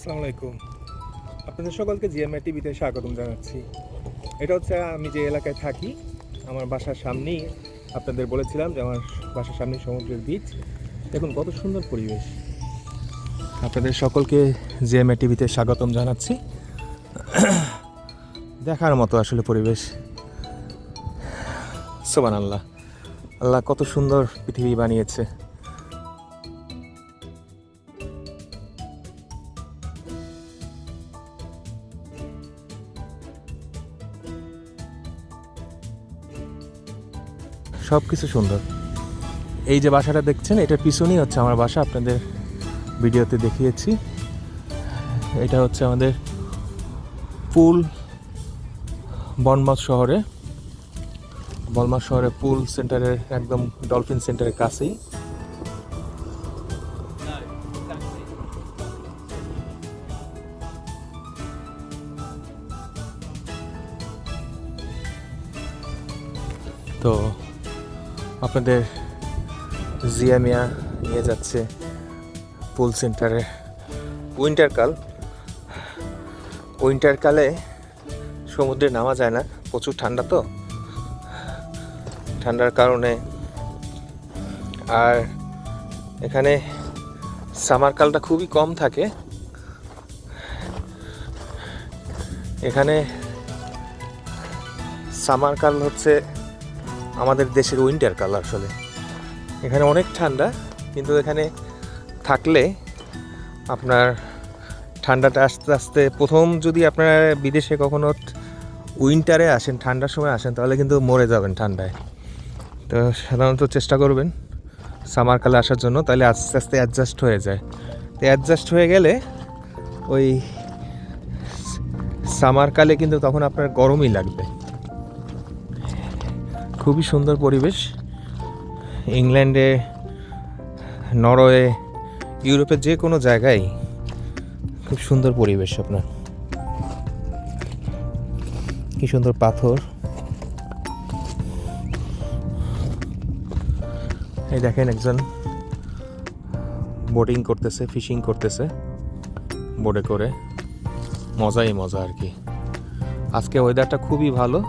আসসালামু আলাইকুম আপনাদের সকলকে জিএমআই টিভিতে স্বাগতম জানাচ্ছি। এটা হচ্ছে, আমি যে এলাকায় থাকি, আমার বাসার সামনেই আপনাদের বলেছিলাম যে আমার বাসার সামনে সমুদ্রের বীচ দেখুন, কত সুন্দর পরিবেশ। আপনাদের সকলকে জিএমআই টিভিতে স্বাগতম জানাচ্ছি। দেখার মতো আসলে পরিবেশ। সোবান আল্লাহ আল্লাহ কত সুন্দর পৃথিবী বানিয়েছে। সব কিছু সুন্দর। এই যে বাসাটা দেখছেন এটার পিছনেই হচ্ছে আমার বাসা, আপনাদের ভিডিওতে দেখিয়েছি। এটা হচ্ছে আমাদের পুল বনমাস শহরে। বনমাস শহরে পুল সেন্টারের একদম ডলফিন সেন্টারের কাছেই। তো আপনাদের জিয়া মিয়া নিয়ে যাচ্ছে পুল সেন্টারে। উইন্টার কাল। উইন্টার কালে সমুদ্রে নামা যায় না, প্রচুর ঠান্ডা তো। ঠান্ডার কারণে। আর এখানে সামার কালটা খুবই কম থাকে। এখানে সামার কাল হচ্ছে আমাদের দেশের উইন্টার কাল আসলে। এখানে অনেক ঠান্ডা, কিন্তু এখানে থাকলে আপনার ঠান্ডাটা আস্তে আস্তে, প্রথম যদি আপনারা বিদেশে কখনো উইন্টারে আসেন, ঠান্ডার সময় আসেন, তাহলে কিন্তু মরে যাবেন ঠান্ডায়। তো সাধারণত চেষ্টা করবেন সামার কালে আসার জন্য, তাহলে আস্তে আস্তে অ্যাডজাস্ট হয়ে যায়। তো অ্যাডজাস্ট হয়ে গেলে ওই সামার কালে কিন্তু তখন আপনার গরমই লাগবে। খুবই সুন্দর পরিবেশ। ইংল্যান্ডে, নরওয়ে, ইউরোপের যে কোনো জায়গায় খুব সুন্দর পরিবেশ আপনার। কি সুন্দর পাথর। এই দেখেন একজন বোটিং করতেছে, ফিশিং করতেছে, বোটে করে। মজাই মজা আর কি। আজকে ওয়েদারটা খুবই ভালো।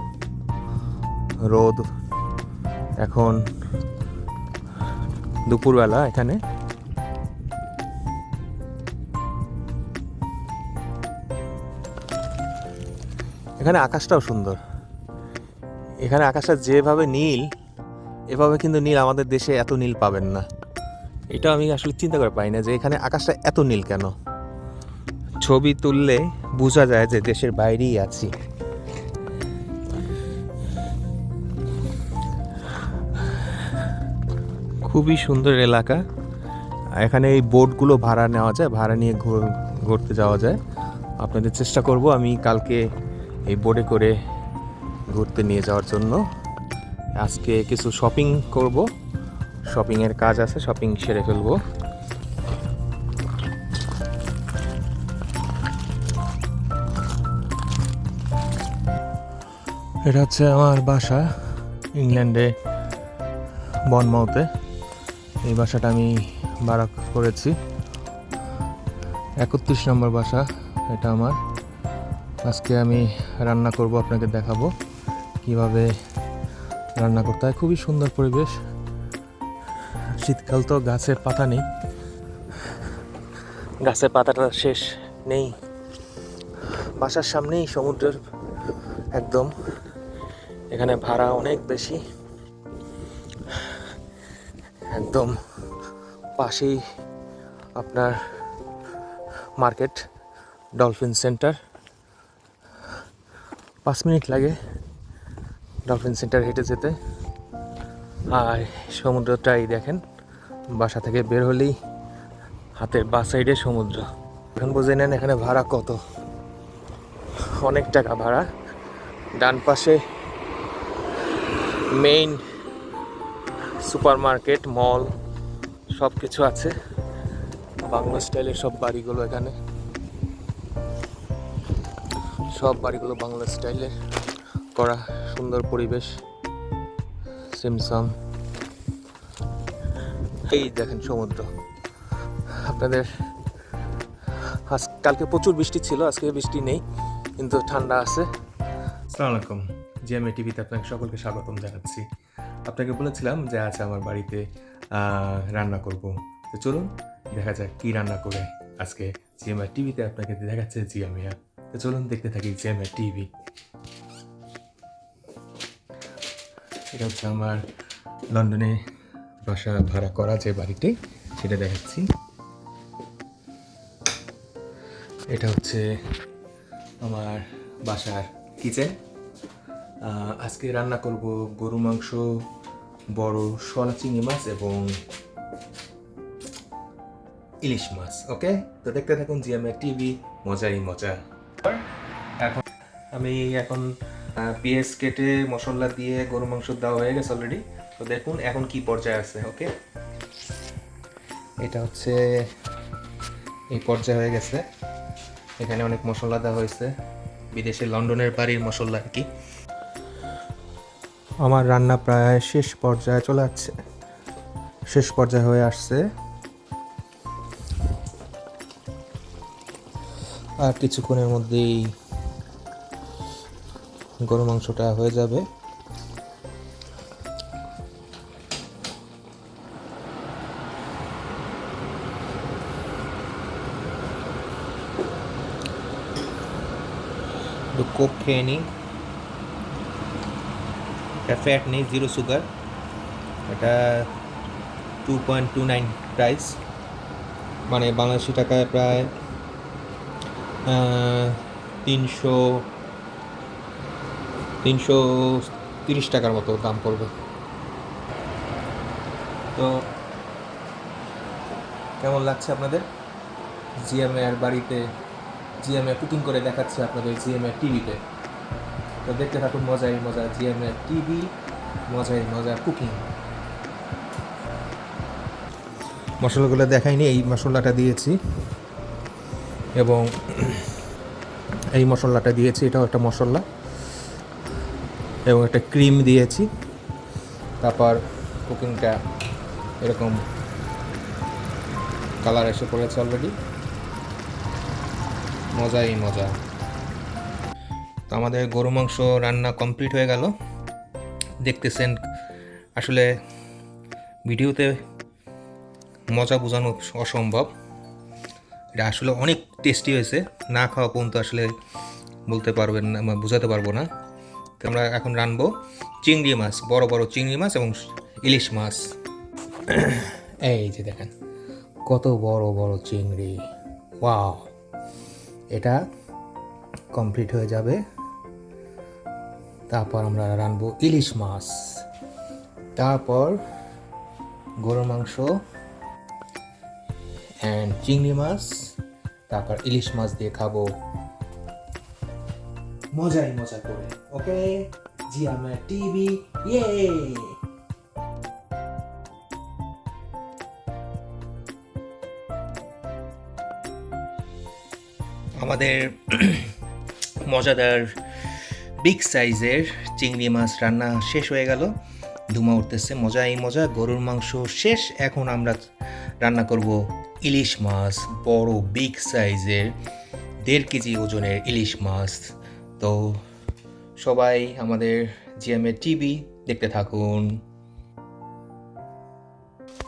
রোদ এখন দুপুরবেলা এখানে। এখানে আকাশটাও সুন্দর। এখানে আকাশটা যেভাবে নীল, এভাবে কিন্তু নীল আমাদের দেশে এত নীল পাবেন না। এটা আমি আসলে চিন্তা করে পাই না যে এখানে আকাশটা এত নীল কেন? ছবি তুললে বোঝা যায় যে দেশের বাইরেই আছি। খুবই সুন্দর এলাকা। এখানে এই বোটগুলো ভাড়া নেওয়া যায়, ভাড়া নিয়ে ঘুর- ঘুরতে যাওয়া যায়। আপনাদের চেষ্টা করব আমি কালকে এই বোটে করে ঘুরতে নিয়ে যাওয়ার জন্য। আজকে কিছু শপিং করব। শপিংয়ের কাজ আছে, শপিং সেরে ফেলব। এটা হচ্ছে আমার বাসা ইংল্যান্ডে, বনমাউতে। এই বাসাটা আমি ভাড়া করেছি। একত্রিশ নম্বর বাসা এটা আমার। আজকে আমি রান্না করব, আপনাকে দেখাবো কীভাবে রান্না করতে হয়। খুবই সুন্দর পরিবেশ। শীতকাল তো গাছের পাতা নেই। গাছের পাতাটা শেষ নেই। বাসার সামনেই সমুদ্রের একদম। এখানে ভাড়া অনেক বেশি। একদম পাশেই আপনার মার্কেট, ডলফিন সেন্টার। পাঁচ মিনিট লাগে ডলফিন সেন্টার হেঁটে যেতে। আর সমুদ্রটাই দেখেন, বাসা থেকে বের হলেই হাতের বা সাইডে সমুদ্র। এখন বুঝে নেন এখানে ভাড়া কত। অনেক টাকা ভাড়া। ডান পাশে মেইন সুপার মার্কেট মল সব কিছু আছে। বাংলা স্টাইলের সব বাড়িগুলো এখানে। সব বাড়িগুলো বাংলা স্টাইলে করা, সুন্দর পরিবেশ। সিমসাম এই দেখেন সমুদ্র। আপনাদের আজ, কালকে প্রচুর বৃষ্টি ছিল, আজকে বৃষ্টি নেই, কিন্তু ঠান্ডা আছে। আসসালামু আলাইকুম। জিএমএ টিভিতে আপনাকে সকলকে স্বাগতম জানাচ্ছি। আপনাকে বলেছিলাম যে আজ আমার বাড়িতে রান্না করব। তো চলুন, দেখা যাক কী রান্না করে আজকে জিএমআর টিভিতে আপনাকে দেখাচ্ছে জিএমএ তো চলুন দেখতে থাকি জিএমআর টিভি। এটা হচ্ছে আমার লন্ডনে বাসা ভাড়া করা যে বাড়িটি, সেটা দেখাচ্ছি। এটা হচ্ছে আমার বাসার কিচেন। আজকে রান্না করব গরু, মাংস, বড় সলা চিংড়ি মাছ এবং ইলিশ মাছ, ওকে? তো দেখতে থাকুন জিএমএ টিভি, মজাই মজা। এখন আমি এখন পেঁয়াজ কেটে মশলা দিয়ে গরু, মাংস দেওয়া হয়ে গেছে অলরেডি তো দেখুন এখন কি পর্যায়ে আছে, ওকে? এটা হচ্ছে, এই পর্যায়ে হয়ে গেছে। এখানে অনেক মশলা দেওয়া হয়েছে। বিদেশে লন্ডনের বাড়ির মশলা আর কি। আমার রান্না প্রায় শেষ পর্যায়ে চলে আসছে। শেষ পর্যায়ে হয়ে আসছে। আর কিছুক্ষণের মধ্যেই গরু মাংসটা হয়ে যাবে। কোক খেয়ে নিই। এটা ফ্যাট নেই জিরো সুগার এটা two point two nine price মানে বাংলাদেশি টাকায় প্রায় তিনশো তিনশো তিরিশ টাকার মতো দাম পড়বে। তো কেমন লাগছে আপনাদের? জিএমএ আর বাড়িতে, জিএমএ কুকিং করে দেখাচ্ছে আপনাদের জিএমএ টিভিতে তো দেখতে থাকুন মজাই মজা জিএমএ টিভি, মজাই মজা কুকিং। মশলাগুলো দেখাইনি, এই মশলাটা দিয়েছি। এবং এই মশলাটা দিয়েছি, এটাও একটা মশলা। এবং একটা ক্রিম দিয়েছি। তারপর কুকিংটা এরকম কালার এসে পড়েছে অলরেডি মজাই মজা তো আমাদের গরু মাংস রান্না কমপ্লিট হয়ে গেল। দেখতেছেন, আসলে ভিডিওতে মজা বোঝানো অসম্ভব। এটা আসলে অনেক টেস্টি হয়েছে। না খাওয়া পর্যন্ত আসলে বলতে পারবেন না বোঝাতে পারব না। তো আমরা এখন রানবো চিংড়ি মাছ, বড় বড় চিংড়ি মাছ এবং ইলিশ মাছ। এই যে দেখেন, কত বড় বড় চিংড়ি। ওয়াও, এটা কমপ্লিট হয়ে যাবে। তারপর আমরা রানবো ইলিশ মাছ। তারপর গরুর মাংস অ্যান্ড চিংড়ি মাছ তারপর ইলিশ মাছ দিয়ে খাব। মজাই মজা করে ওকে? জি আমার টিভি ইয়ে! আমাদের মজাদার বিগ সাইজের চিংড়ি মাছ রান্না শেষ হয়ে গেল। ধুমা উঠতেছে, মজাই মজা, গরুর মাংস শেষ। এখন আমরা রান্না করব ইলিশ মাছ, বড় বিগ সাইজের দেড় কেজি ওজনের ইলিশ মাছ। তো সবাই আমাদের জিএমএ টিভি দেখতে থাকুন।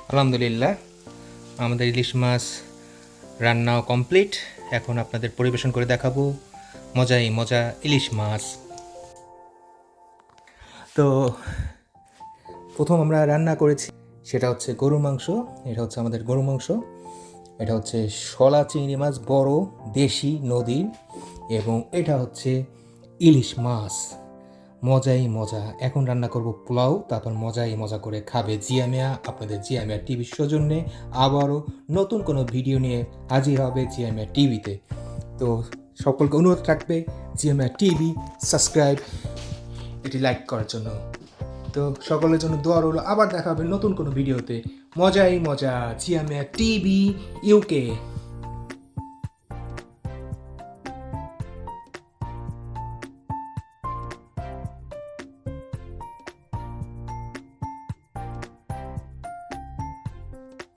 আলহামদুলিল্লাহ, আমাদের ইলিশ মাছ রান্নাও কমপ্লিট। এখন আপনাদের পরিবেশন করে দেখাবো মজাই মজা ইলিশ মাছ। তো প্রথম আমরা রান্না করেছি, সেটা হচ্ছে গরু মাংস, এটা হচ্ছে আমাদের গরু মাংস, এটা হচ্ছে শলা চিংড়ি মাছ, বড় দেশি নদীর এবং এটা হচ্ছে ইলিশ মাছ। মজাই মজা। এখন রান্না করব পোলাও, তারপর মজাই মজা করে খাবে জিয়ামিয়া আপনাদের জিয়ামিয়া টিভির সৌজন্যে আবারও নতুন কোনো ভিডিও নিয়ে হাজির হবে জিয়ামিয়া টিভিতে তো। সকলকে অনুরোধ রাখবে জিয়ামিয়া টিভি সাবস্ক্রাইব এটি লাইক করার জন্য। তো সকলের জন্য দোয়া রইল। আবার দেখা হবে নতুন কোনো ভিডিওতে। মজাই মজা জিয়ামিয়া টিভি ইউকে